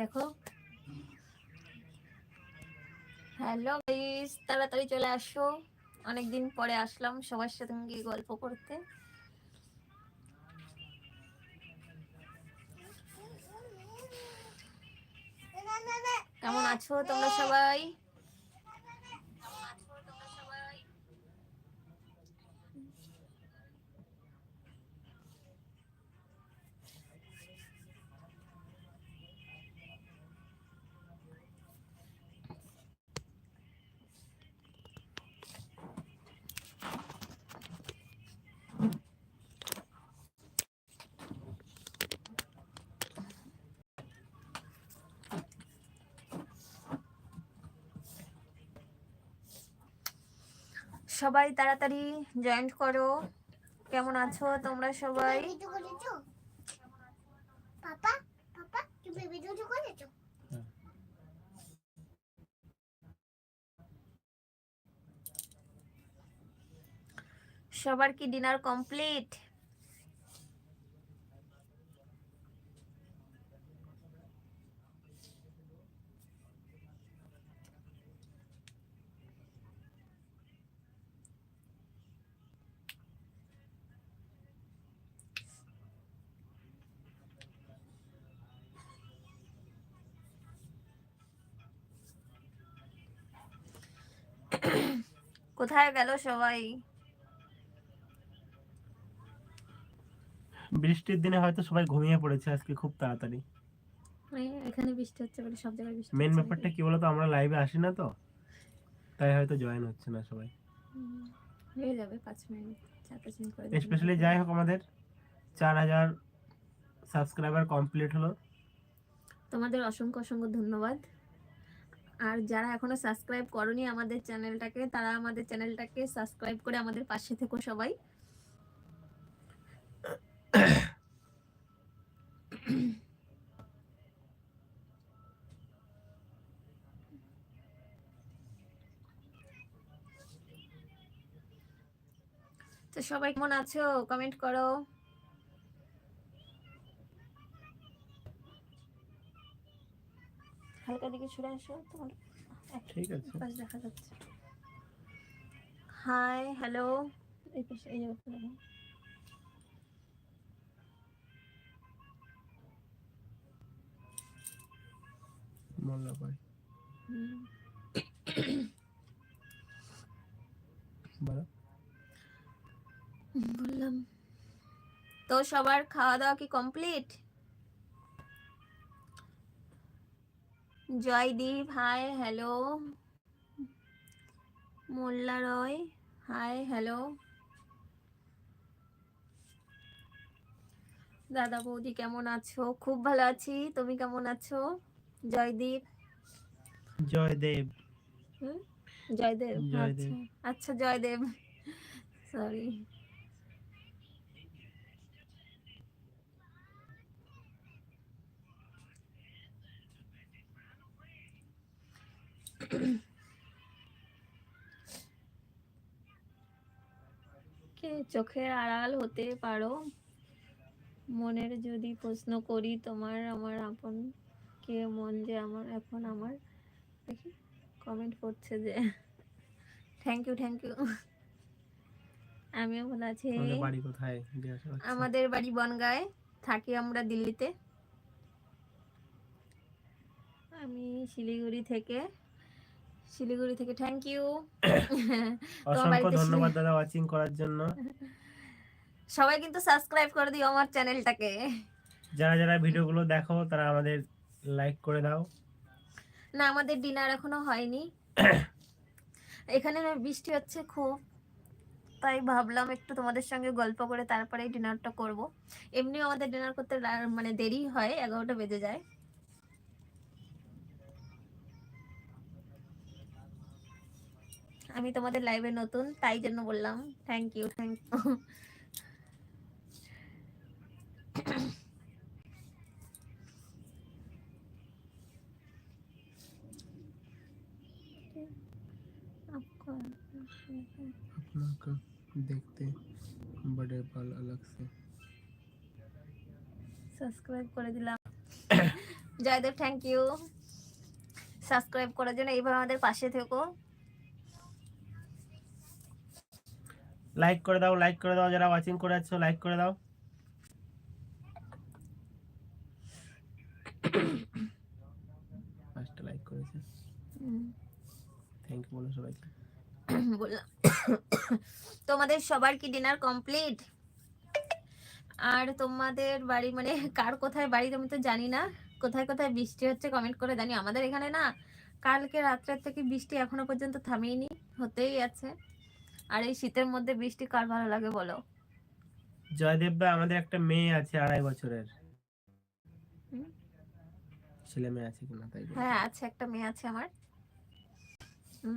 দেখো। Hello guys তাড়াতাড়ি চলে আসো। অনেক দিন পরে আসলাম সবার সাথে গিয়ে গল্প করতে। কেমন আছো তোমরা সবাই? সবাই তাড়াতাড়ি জয়েন্ট করো। কেমন আছো তোমরা সবাই? পাপা পাপা তুমি ভিডিওটা করেছ? সবার কি ডিনার কমপ্লিট কোথায় গেল সবাই? বৃষ্টির দিনে হয়তো সবাই ঘুমিয়ে পড়েছে আজকে খুব তাড়াতাড়ি। মানে এখানে বৃষ্টি হচ্ছে বলে সব জায়গায় বৃষ্টি মেন ব্যাপারটা কি বলতো আমরা লাইভে আসি না তো তাই হয়তো জয়েন হচ্ছে না সবাই। হয়ে যাবে পাঁচ মিনিট চার মিনিট করে স্পেশালি যাই হোক আমাদের চার হাজার সাবস্ক্রাইবার কমপ্লিট হলো। তোমাদের অসংখ্য অসংখ্য ধন্যবাদ। আর যারা এখনও সাবস্ক্রাইব করনি আমাদের চ্যানেলটাকে তারা আমাদের চ্যানেলটাকে সাবস্ক্রাইব করে আমাদের পাশে থেকো সবাই। তো সবাই কেমন আছো? কমেন্ট করো। সরে আসো তোমার ঠিক আছে। পাশ দেখা যাচ্ছে। হাই হ্যালো এই পাশে এই মোল্লা ভাই। বলো। বললাম তো সবার খাওয়া দাওয়া কি complete Joydeep hi hello. Molla Roy hi hello. দাদা বৌদি কেমন আছো? খুব ভালো আছি। তুমি কেমন আছো? জয়দীপ? জয়দেব। জয়দেব। আচ্ছা। আচ্ছা জয়দেব। সরি কে চোখের আড়াল হতে পারো? মনের যদি প্রশ্ন করি তোমার আমার আপন কে মন যে আমার এখন আমার? দেখি কমেন্ট করছে যে থ্যাংক ইউ থ্যাংক ইউ আমিও ভালো আছি। আমাদের বাড়ি কোথায়? আমাদের বাড়ি বনগায়। থাকি আমরা দিল্লিতে। আমি শিলিগুড়ি থেকে। শিলিগুড়ি থেকে থ্যাংক ইউ অসংখ্য ধন্যবাদ দাদা ওয়াচিং করার জন্য। সবাই কিন্তু সাবস্ক্রাইব করে দিও আমার চ্যানেলটাকে যারা যারা ভিডিওগুলো দেখো তারা আমাদের লাইক করে দাও। না আমাদের ডিনার এখনও হয়নি। এখানে বৃষ্টি হচ্ছে খুব। তাই ভাবলাম একটু তোমাদের সঙ্গে গল্প করে তারপরে ডিনারটা করব। এমনিও আমাদের ডিনার করতে মানে দেরি হয় এগারোটা বেজে যায়। আমি তোমাদের লাইভে নতুন তাই জন্য বললাম থ্যাংক ইউ থ্যাংক ইউ আপনাকে দেখতে বড়ে বাল अलग से সাবস্ক্রাইব করে দিলাম জয়দেব থ্যাংক ইউ সাবস্ক্রাইব করার জন্য এইভাবে আমাদের পাশে থেকো লাইক করে দাও লাইক করে দাও যারা ওয়াচিং করে আছো লাইক করে দাও। পাঁচটা লাইক করেছে। থ্যাংক ইউ বলো সবাইকে। তোমাদের সবার কি ডিনার কমপ্লিট আর তোমাদের বাড়ি মানে কার কোথায় বাড়ি আমি তো জানি না। কোথায় কোথায় বৃষ্টি হচ্ছে কমেন্ট করে জানি আমাদের এখানে না কালকে রাত্রের থেকে বৃষ্টি এখনও পর্যন্ত থামেইনি হতেই আছে। আর এই শীতের মধ্যে বৃষ্টি কার ভালো লাগে বলো? জয়দেব ভাই আমাদের একটা মেয়ে আছে আড়াই বছরের। ছেলে মেয়ে আছে কিনা তাই হ্যাঁ আছে একটা মেয়ে আছে আমার।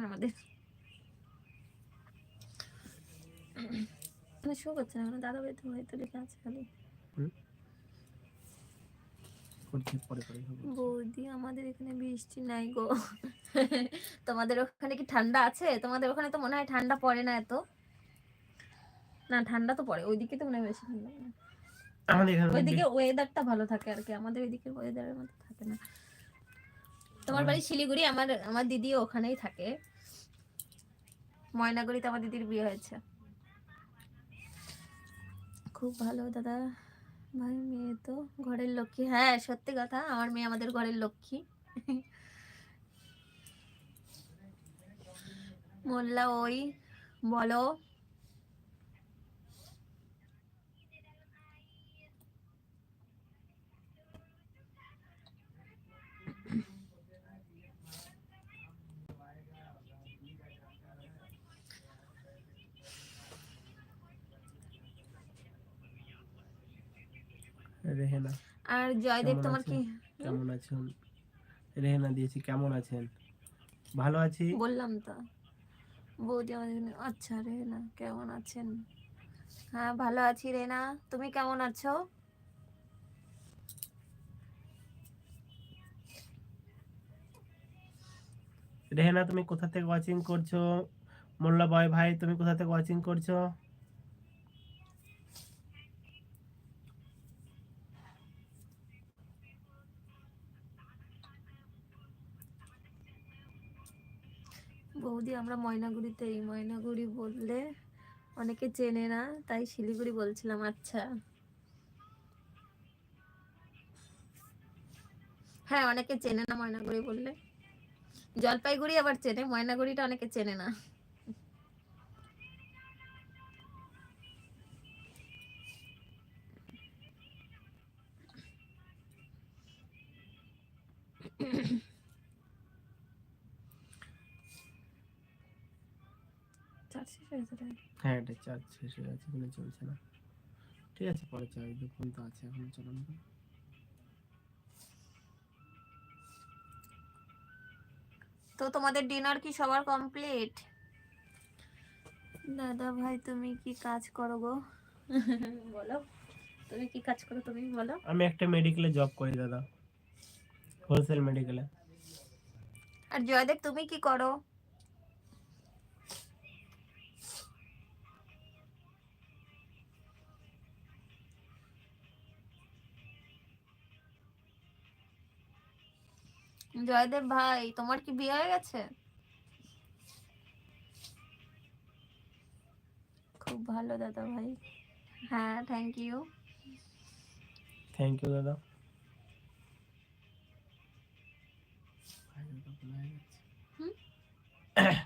আমাদের। শো করছে না দাদা ভাই তো হয়তো লেখা আছে খালি। পরে পরে হবে। বৌদি আমাদের এখানে বৃষ্টি নাই গো। তোমাদের ওখানে কি ঠান্ডা আছে? তোমাদের ওখানে তো মনে হয় ঠান্ডা পড়ে না এত। না ঠান্ডা তো পড়ে ওইদিকে তো মনে হয় বেশি ঠান্ডা আমাদের এখানে ওইদিকে ওয়েদারটা ভালো থাকে আর কি আমাদের ওইদিকে ওয়েদারের মধ্যে থাকে না। তোমার বাড়ি শিলিগুড়ি? আমার আমার দিদি ওখানেই থাকে। ময়নাগুড়িতে আমার দিদির বিয়ে হয়েছে। খুব ভালো দাদা। ভাই, মেয়ে তো ঘরের লক্ষ্মী। হ্যাঁ সত্যি কথা, আমার মেয়ে আমাদের ঘরের লক্ষ্মী। মোল্লা, ওই, বলো। রেহেনা। আর জয়দেব তোমার? কি? কেমন আছেন? রেহেনা দিয়েছি কেমন আছেন? ভালো আছি? বললাম তো। বৌদি আমাদের আচ্ছা রে না কেমন আছেন? হ্যাঁ ভালো আছি রেনা তুমি কেমন আছো? রেহেনা তুমি কোথা থেকে ওয়াচিং করছ? মোল্লা বয় ভাই তুমি কোথা থেকে ওয়াচিং করছ? বৌদি, আমরা ময়নাগুড়িতে, এই ময়নাগুড়ি বললে অনেকে চেনে না, তাই শিলিগুড়ি বলছিলাম আচ্ছা। হ্যাঁ অনেকে চেনে না ময়নাগুড়ি বললে। জলপাইগুড়ি আবার চেনে, ময়নাগুড়িটা অনেকে চেনে না। হ্যাঁ এটা চার্জ শেষ হয়ে গেছে কোনো চলছে না। ঠিক আছে পরে চার্জ ফোন তো আছে এখন চালানো তো। তো তোমাদের ডিনার কি সবার কমপ্লিট দাদা ভাই তুমি কি কাজ করো গো? বলো। তুমি কি কাজ করো তুমি বলো। আমি একটা মেডিকেলে জব করি দাদা। হোলসেল মেডিকেলে আর জয়দেব তুমি কি করো? জয়দেব ভাই তোমার কি বিয়ে হয়ে গেছে? খুব ভালো দাদা ভাই। হ্যাঁ থ্যাংক ইউ থ্যাংক ইউ দাদা?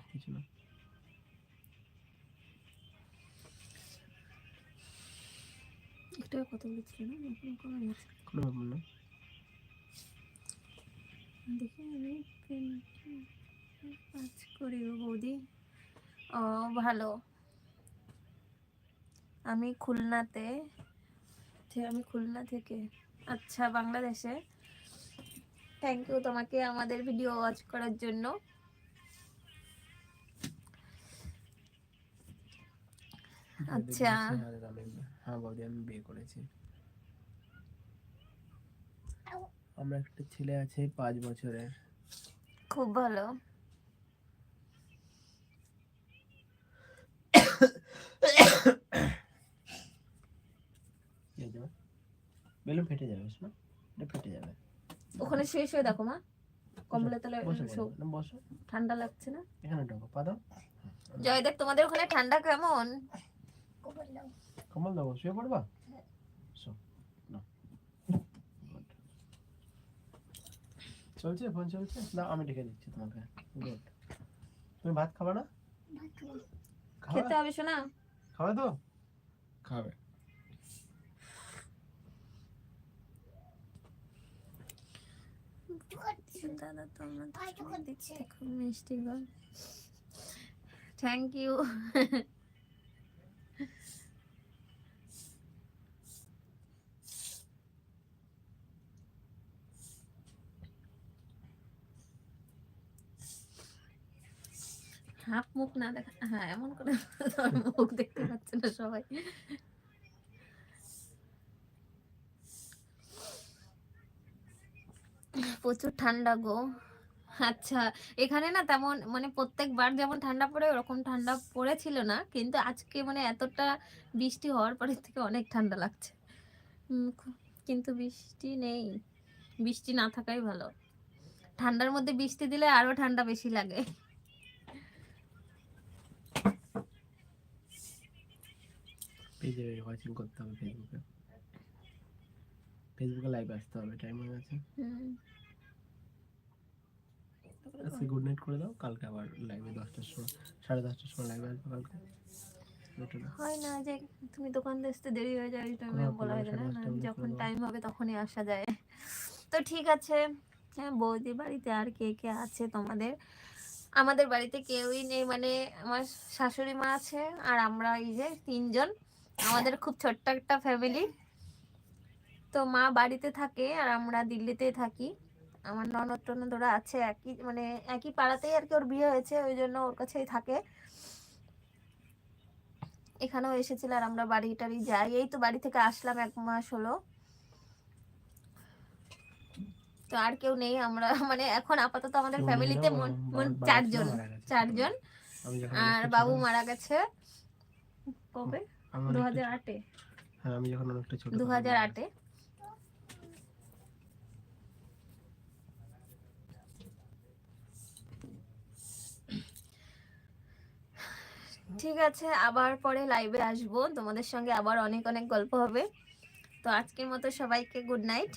কিছু না। একটু কথা বলছিল? না কোনো কোনো ব্যাপার না। দেখি আমি কাজ করি বৌদি। ও ভালো। আমি খুলনাতে আমি খুলনা থেকে আচ্ছা বাংলাদেশে। থ্যাংক ইউ তোমাকে আমাদের ভিডিও ওয়াচ করার জন্য। আচ্ছা। হ্যাঁ বৌদি আমি বিয়ে করেছি। আমরা একটা ছেলে আছে পাঁচ বছরের। খুব ভালো। বেলুন ফেটে যাবে না এটা ফেটে যাবে। ওখানে শুয়ে শুয়ে দেখো মা। কম্বলের তলে বসে ঠান্ডা লাগছে না? এখানে ঢোকো পা দাও। জয় দেখ তোমাদের ওখানে ঠান্ডা কেমন? কবর দাও। কম্বল দেবো শুয়ে পড়বা? চলছে? ফোন চলছে? না আমি ডেকে দিচ্ছি তোমাকে। গুড তুমি ভাত খাবে না? খেতে হবে শোনা খাবে তো? খাবে। দাদা তোমরা। খুব মিষ্টি গো। থ্যাংক ইউ হাফ মুখ না দেখা হ্যাঁ এমন করে মুখ দেখতে পাচ্ছে না সবাই। প্রচুর ঠান্ডা গো। আচ্ছা এখানে না তেমন মানে প্রত্যেকবার যেমন ঠান্ডা পড়ে, ওরকম ঠান্ডা পড়েছিল না, কিন্তু আজকে মানে এতটা বৃষ্টি হওয়ার পরের থেকে অনেক ঠান্ডা লাগছে। কিন্তু বৃষ্টি নেই। বৃষ্টি না থাকাই ভালো। ঠান্ডার মধ্যে বৃষ্টি দিলে আরও ঠান্ডা বেশি লাগে। পেজে ওয়াচিং করতে হবে ফেসবুকে ফেসবুকে লাইভ আসতে হবে টাইম হয়ে গেছে। আজকে গুড নাইট করে দাও কালকে আবার লাইভে দশটার সময় সাড়ে দশটার সময় লাইভে আসবে কালকে। হয় না যে তুমি দোকান আসতে দেরি হয়ে যায় ওই টাইমে বলা হয় না না, যখন টাইম হবে তখনই আসা যায়। তো ঠিক আছে হ্যাঁ বৌদি বাড়িতে আর কে কে আছে তোমাদের? আমাদের বাড়িতে কেউই নেই মানে আমার শাশুড়ি মা আছে আর আমরা এই যে তিনজন। আমাদের খুব ছোট্ট একটা ফ্যামিলি তো মা বাড়িতে থাকে আর আমরা দিল্লিতেই থাকি। আমার ননদ টনদ ওরা আছে একই মানে একই পাড়াতেই আর কি ওর বিয়ে হয়েছে ওই জন্য ওর কাছেই থাকে। এখানেও এসেছিল আর আমরা বাড়ি টাড়ি যাই। এই তো বাড়ি থেকে আসলাম এক মাস হলো। তো আর কেউ নেই আমরা মানে এখন আপাতত আমাদের ফ্যামিলিতে চারজন চারজন। আর বাবু মারা গেছে। কবে? দু হাজার আটে। হ্যাঁ আমি যখন অনেকটা ছোট দু হাজার আটে। ঠিক আছে আবার পরে লাইভে আসব। তোমাদের সঙ্গে আবার অনেক অনেক গল্প হবে। তো আজকের মতো সবাইকে গুড নাইট